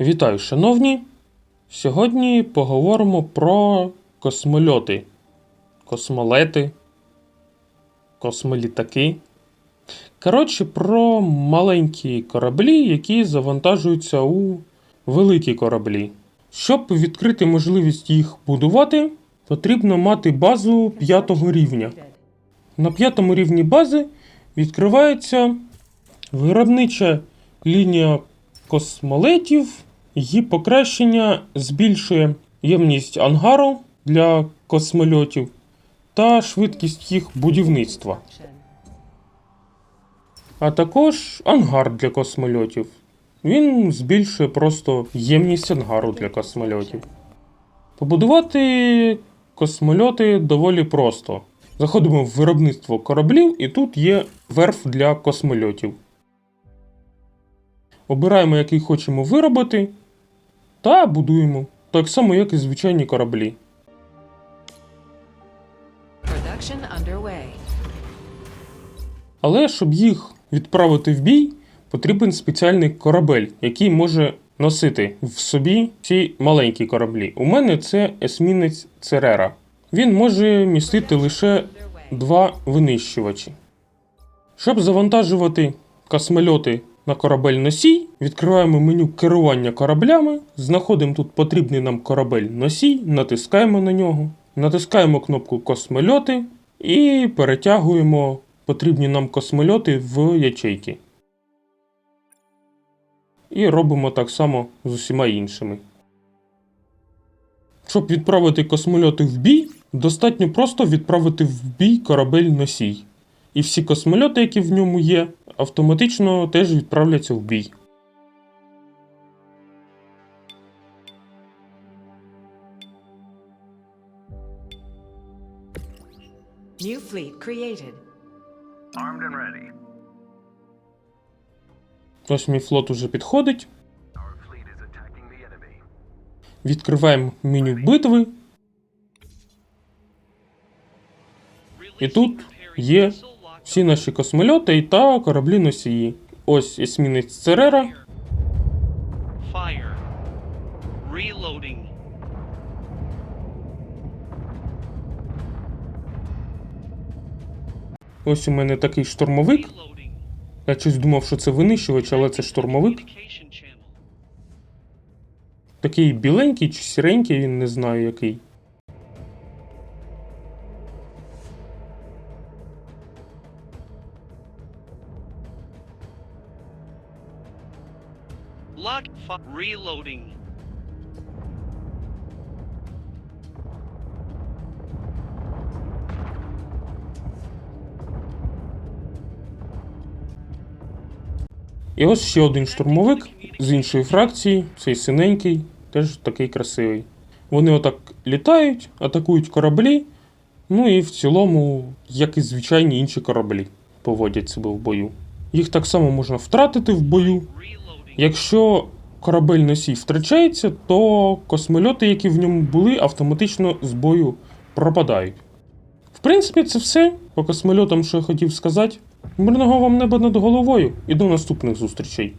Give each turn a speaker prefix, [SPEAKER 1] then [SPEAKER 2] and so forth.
[SPEAKER 1] Вітаю, шановні! Сьогодні поговоримо про космольоти, космолети, космолітаки. Коротше, про маленькі кораблі, які завантажуються у великі кораблі. Щоб відкрити можливість їх будувати, потрібно мати базу п'ятого рівня. На п'ятому рівні бази відкривається виробнича лінія космолетів. Її покращення збільшує ємність ангару для космольотів та швидкість їх будівництва, а також ангар для космольотів. Він збільшує просто ємність ангару для космольотів. Побудувати космольоти доволі просто. Заходимо в виробництво кораблів, і тут є верф для космольотів. Обираємо, який хочемо виробити, та будуємо. Так само, як і звичайні кораблі. Але щоб їх відправити в бій, потрібен спеціальний корабель, який може носити в собі ці маленькі кораблі. У мене це есмінець Церера. Він може містити лише два винищувачі. Щоб завантажувати космольоти на корабель носій, відкриваємо меню керування кораблями, знаходимо тут потрібний нам корабель носій, натискаємо на нього, натискаємо кнопку космольоти і перетягуємо потрібні нам космольоти в ячейки. І робимо так само з усіма іншими. Щоб відправити космольоти в бій, достатньо просто відправити в бій корабель носій. І всі космольоти, які в ньому є, автоматично теж відправляться в бій.
[SPEAKER 2] New fleet created.
[SPEAKER 3] Armed and ready.
[SPEAKER 1] Ось мій флот уже підходить.
[SPEAKER 3] Our fleet is the enemy.
[SPEAKER 1] Відкриваємо меню битви. І тут є всі наші космольоти та кораблі носії. Ось есмінець Церера.
[SPEAKER 4] Fire. Reloading.
[SPEAKER 1] Ось у мене такий штурмовик. Я щось думав, що це винищувач, але це штурмовик. Такий біленький чи сіренький, він не знаю який.
[SPEAKER 4] Lock. Reloading.
[SPEAKER 1] І ось ще один штурмовик з іншої фракції, цей синенький, теж такий красивий. Вони отак літають, атакують кораблі, ну і в цілому, як і звичайні інші кораблі, поводять себе в бою. Їх так само можна втратити в бою. Якщо корабель носій втрачається, то космольоти, які в ньому були, автоматично з бою пропадають. В принципі, це все по космольотам, що я хотів сказати. Мирного вам неба над головою і до наступних зустрічей.